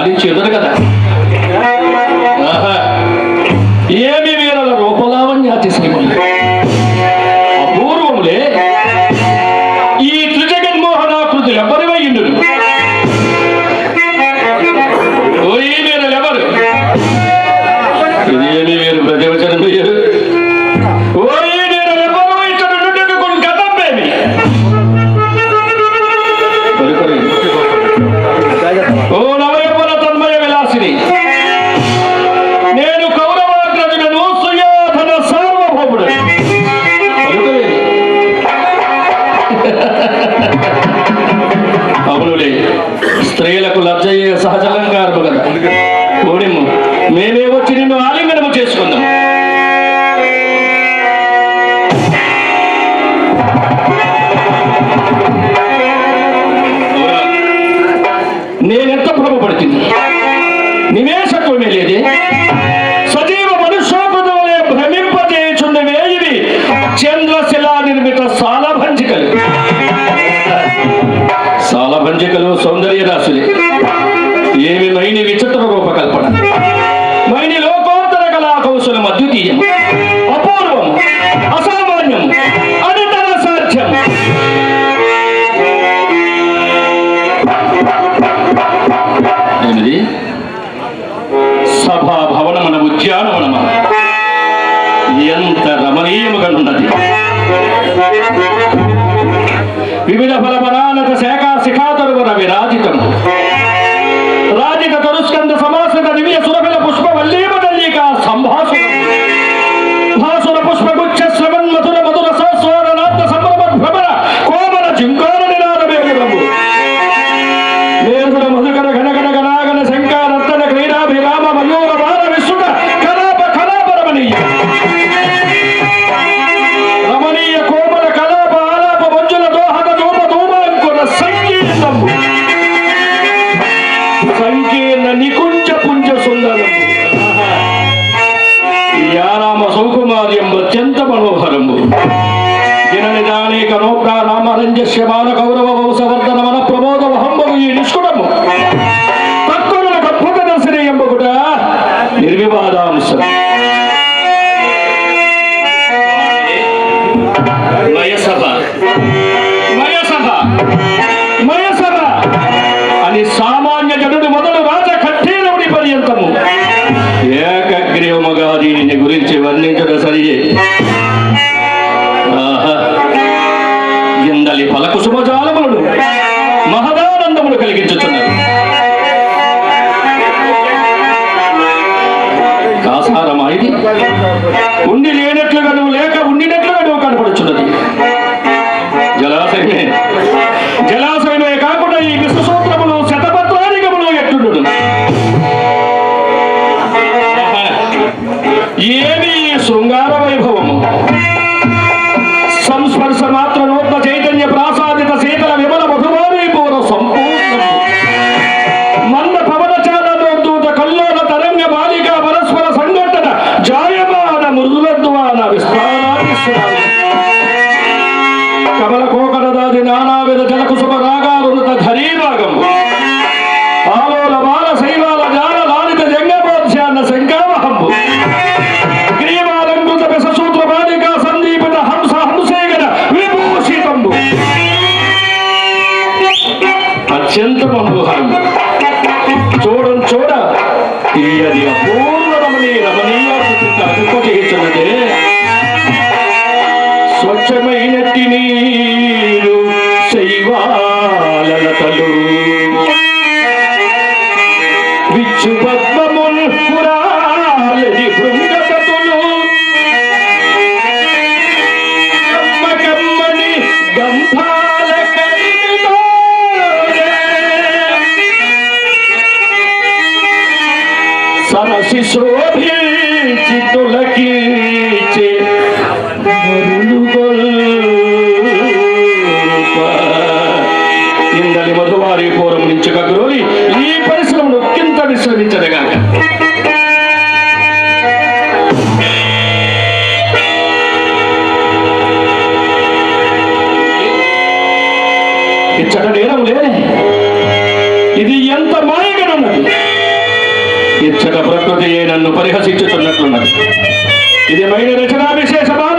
గాలించి ఎదరు కదా స్త్రీలకు లబ్జ సహజంగా ತರುತ್ತವೆ ರಾಜಿತನು ರಾಜಿತ ತರುಸ್ಕಂದ ಸಮಾಸದ ದಿವ್ಯ ಸುರಭಲ ಪುಷ್ಪ ವಲ್ಲೇಮದಲ್ಲಿ ಸಂಭಾಷಣೆ. వర్ణించడం సరి విచ్చు పద్మముల్ పురాలి బృంగతులు కమ్మకమ్మని గంధాల ఇచ్చట ప్రకృతియే నన్ను పరిహసించుతున్నట్లున్నారు ఇది మైన రచనా విశేషమా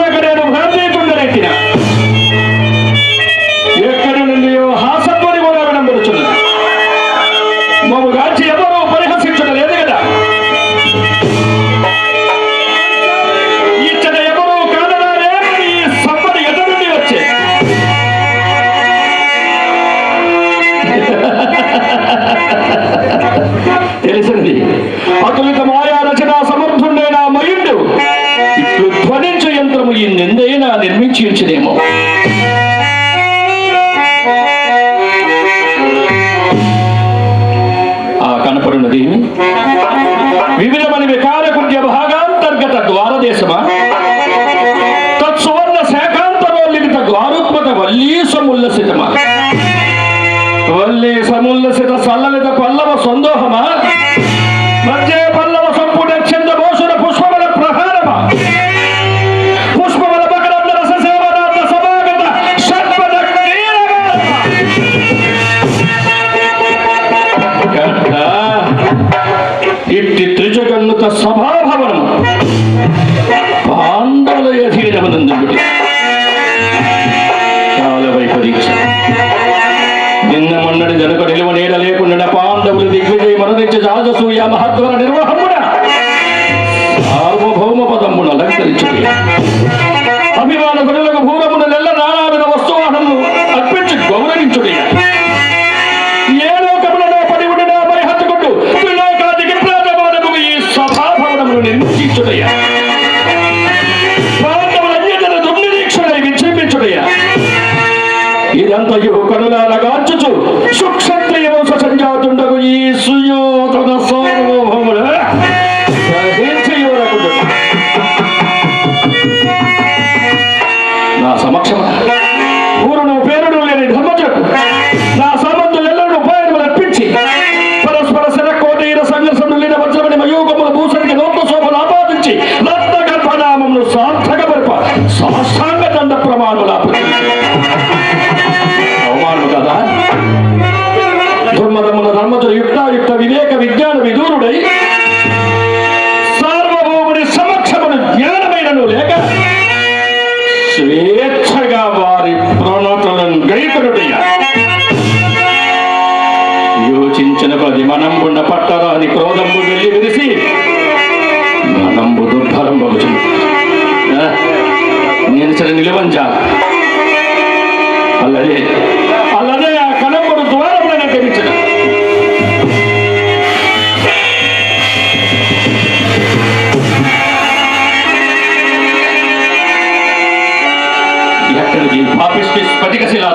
తీర్చుదేమో ఆ కనపడినది వివిధమైన వికారకు కృత్య భాగాంతర్గత ద్వారదేశమా? తత్సువర్ణ శాఖాంతరోలిత ద్వారుత్మత వల్లీ సముల్లసితమా వల్లే సముల్లసిత సల్లలిత పల్లవ సందోహమా? ఉన్నాడు గనుక నిలువ నీడ లేకుండా పాండవులు దిగ్విజయ మరణించి రాజసూయ మహత్వర నిర్వహమున సార్వభౌమ పదమున అలంకరించు అభిమాన గురులకు భూమమున నెల్ల నానావిన వస్తువాహములు అర్పించి గౌరవించుడి. ఏ ఇక్కడ నిలవంచాలి. అల్లదే అల్లదే ఆ కనపడు ద్వారమైన తెరిచడం. ఎక్కడికి పాపిష్టి స్ఫటికశిలా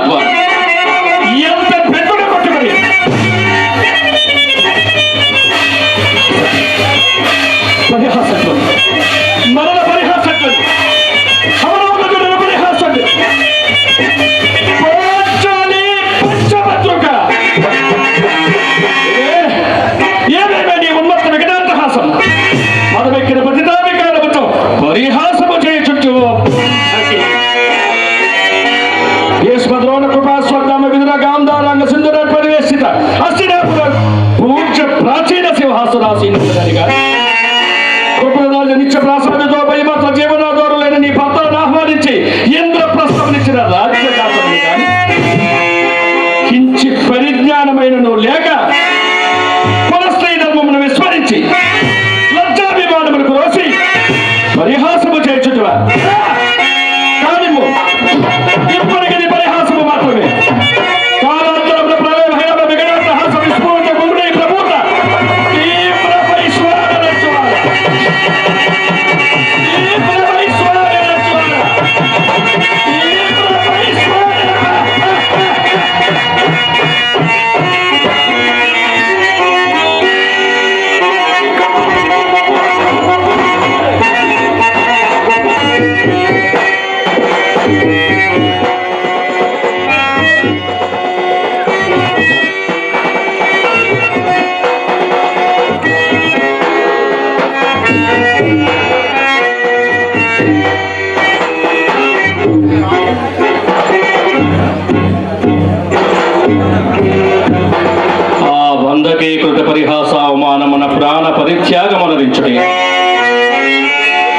महासुरासीन का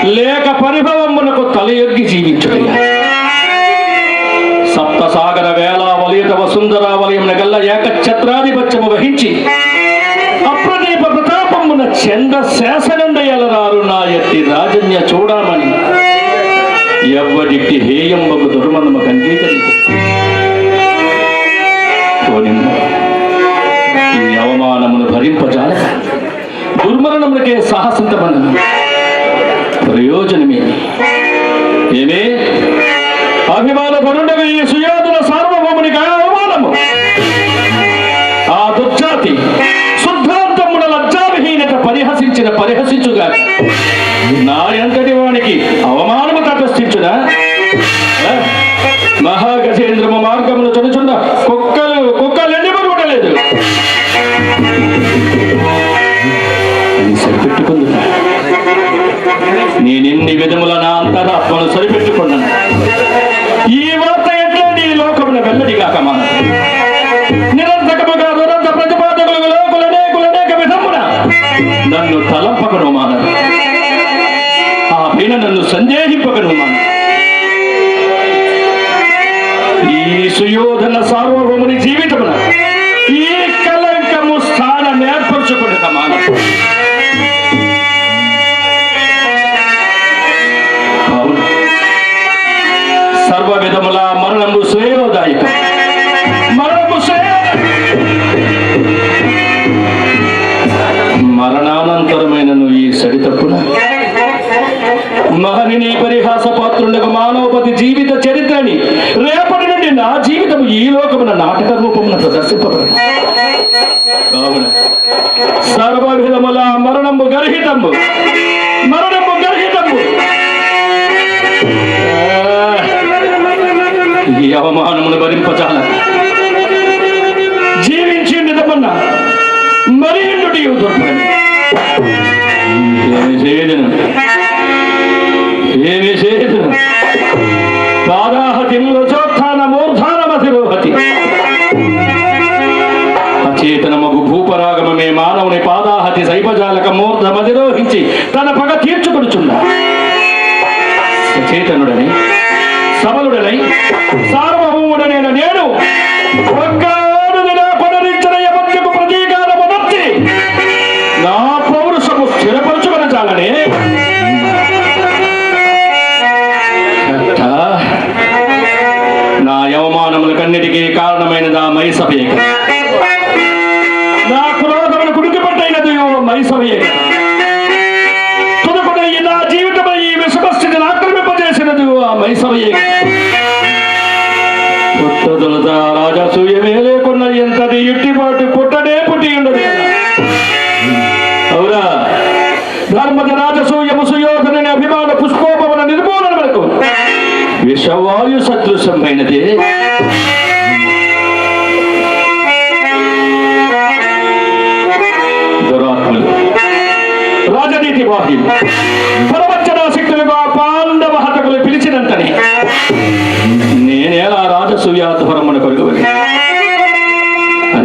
లేక పరిభవమునకు తల ఎగ్గి సప్త సాగర వేళ వలయత వలయం గల్ల ఏకఛత్రాధిపత్యము వహించి అప్రదీప ప్రతాపమున చంద శాసనందయలరారు నా ఎత్తి రాజన్య చూడమని ఎవ్వడిట్టి హేయంబకు దుర్మనముకు అంగీకరించు పోనిమ్మ. అవమానమును భరింపజాలక దుర్మరణములకే సాహసించబడను ప్రయోజనమే. ఏమే? అభిమాన పరుండగా ఈ సుయోధుల సార్వభౌమునికి అవమానము. ఆ దుర్జాతి శుద్ధాంతమున లజ్జావిహీనత పరిహసించిన పరిహసించుగా నా ఎంతటి వానికి అవమానం నేను ఎన్ని విధముల నా అంతరాత్మను సరిపెట్టుకున్నాను? ఈ వార్త ఎట్లా నీ లోకమున వెల్లడిగాక మన? నిరంతకముగా దురంత ప్రతిపాదకులు లోకులనేకులనేక విధమున నన్ను తలంపకను మానరు. ఆ పైన నన్ను సందేహింపకను మానరు. నా జీవితం ఈ లోకమున నాటక రూపమున ప్రదర్శింపబడి కావున సర్వ మరణము గర్హితము. మరణము గర్హితము. ఈ అవమానమును భరింపచాల జీవించి నిజమన్నా మరి నుండి దుర్భరం ఏమి చేయదును ఏమి శైపజాలక తన పగ తీర్చుకొడుచున్నా సచేతనుడని సబలుడనై సార్వభౌముడనైన నేను నా పౌరుషము స్థిరపరచుకుని చాలనే. నా యవమానములకన్నిటికీ కారణమైనదా మైసభేక నా కుడికిపట్టైనది మైసభేక నా జీవితమై ఈ విషమస్థితిని ఆక్రమింపజేసినది ఆ మైసభయే రాజా రాజసూయమే లేకున్న ఎంతది ఇట్టిపాటు పుట్టడే పుట్టి ఉండదు అవునా? ధర్మద రాజసూయము సుయోధనని అభిమాన పుష్పోపవన నిర్మూలన వరకు విషవాయు సదృశ్యమైనది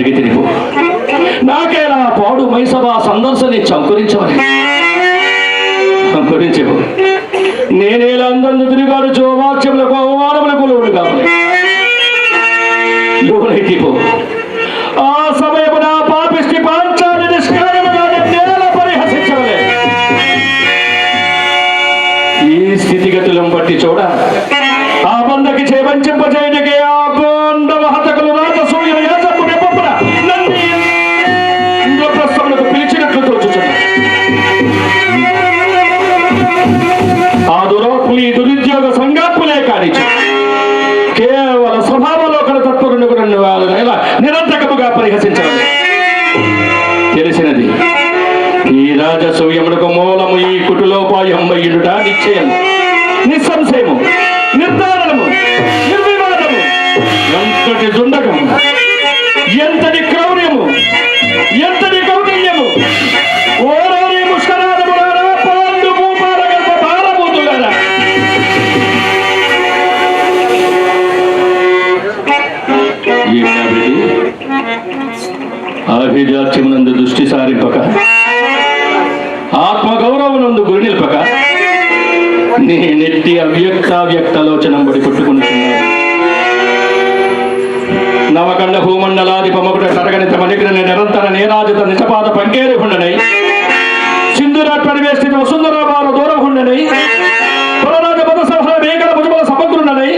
అడిగి నాకే? నా పాడు మైసభ సందర్శని చంకరించమని? చంకరించవు నేనే అందరూ తిరిగాడు జోవాక్యములకు అవమానములకు లోడు కాబట్టి ఆ సమయపు నా పాపిష్టి పాంచాన్ని నిష్కారముగా పరిహసించవలే ఈ స్థితిగతులను బట్టి చూడ. ఆ బందకి చేపంచింపజేయండి నిరంతకముగా పరిహసించడం. తెలిసినది ఈ రాజసూయమునకు మూలము ఈ కుటులోపాయం అయ్యుడుట నిశ్చయం. నిస్సంశయము నిర్ధారణము నిర్వివాదము ఎంతటి దుండకము ఎంతటి క్రౌర్యము ఎంతటి ఆభిజాత్యమునందు దృష్టి సారింపక. ఆత్మగౌరవనందు గురి నిల్పక. నేనెట్టి అవ్యక్తావ్యక్తలోచనం బడి పుట్టుకుంటున్నాను నవకండ భూమండలాది పమకుట సరగణిత మణిగ్రని నిరంతర నేరాజిత నిజపాద పంకేరి ఉండనై సింధురాట్ పరివేష్టిత వసుంధరాబాల దూరం ఉండనై పురరాజ పద సహ వేగల భుజబల సమగ్రుండనై.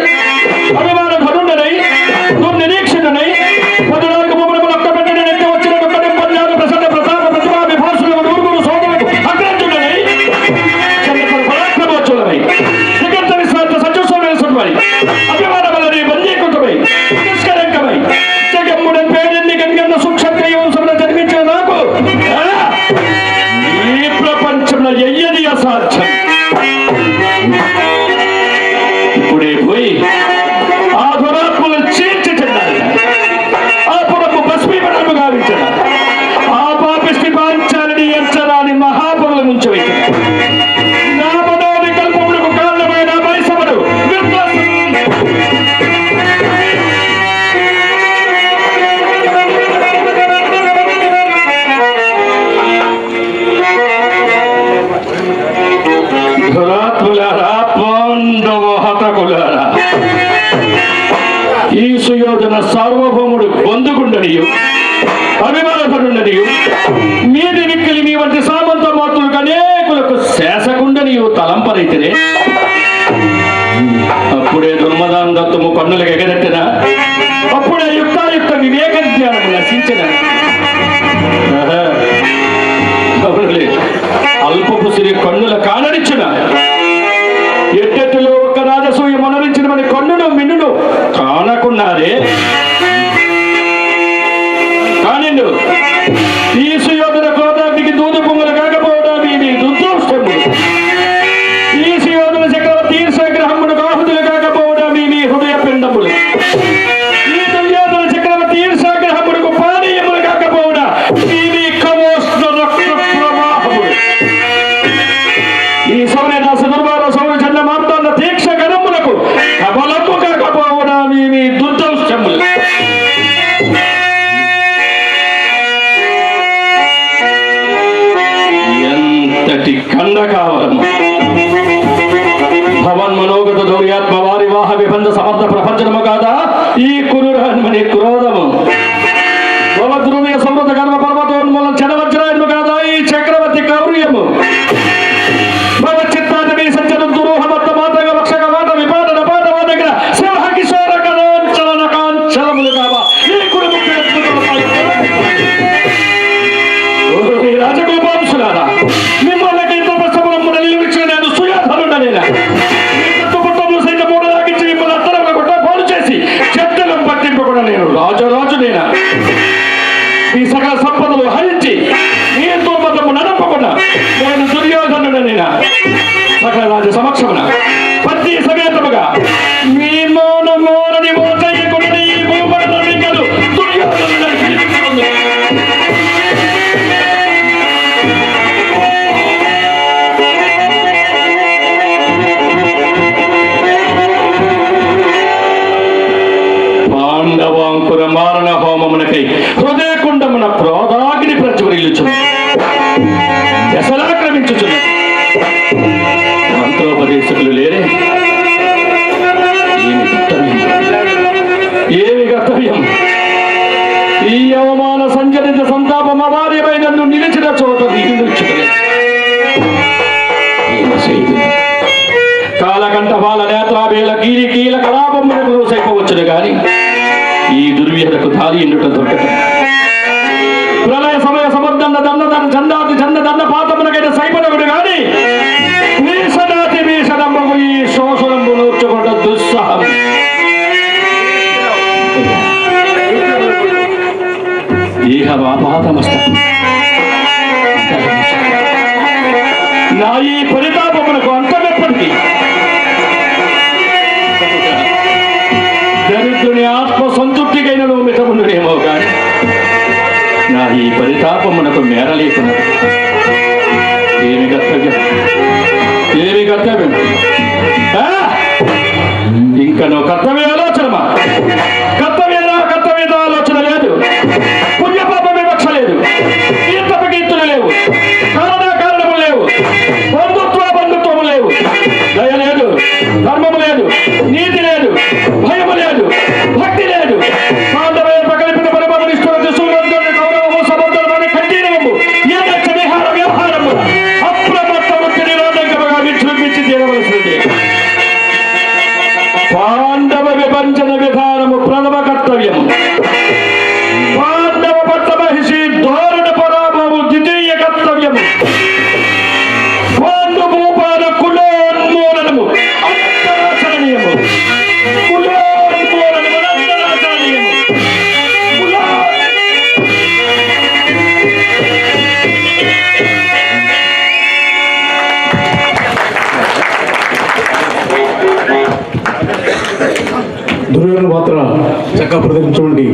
Pray. అభిమానపరుండనియు మీది మీ వంటి సామంత మాతృలకు అనేకులకు శేషకుండనియు తలంపరైతేనే అప్పుడే దుర్మదాన దత్తము పన్నులకు ఎగరెట్టిన అప్పుడే యుక్తాయుక్త వివేక జ్ఞానం నశించిన. అల్పపు సిరి కన్నుల కానరించిన ఎట్టెట్టులో ఒక్క రాజసూయ మనరించిన మన కన్నును మిన్నును కానకున్నారే. కానిండు. ఈ సుయోధన క్రోధానికి దూదు పొంగలు కాకపోవడం ఇది దుర్దోషము ఈ సుయోధన చక్రవర్తి ఈర్షాగ్రహముడు కాహుతులు కాకపోవడం మీ హృదయ పిండములు ఈ దుర్యోధన చక్రవర్తి ఈర్షాగ్రహముడుకు ಜನ್ಮಗಾದ దశలాక్రమించుచున్న మంత్రోపదేశకులు లేరే. ఏమి కర్తవ్యం? ఏమి కర్తవ్యం? ఈ అవమాన సంచరిత సంతాపం అవార్యమై నన్ను నిలిచిన చోట కాలకంఠ బాల నేత్రాబేల కీలి కీల కళాపములకు సైపవచ్చును గాని ఈ దుర్వ్యతకు దారి ఎన్నుట దొరకటం నా ఈ పరితాపమునకు అంతమెప్పటికీ దరిద్రుని ఆత్మ సంతృప్తికైనను మితమునునేమో కానీ నా ఈ పరితాపమునకు మేర లేకున్నది ఏమి కర్తవ్యం ఏమి కర్తవ్యం ఇంకా నువ్వు కర్తవ్య కర్తవ్య ధర్మం లేదు నీతి లేదు. పాత్ర చక్కగా ప్రదర్శించండి.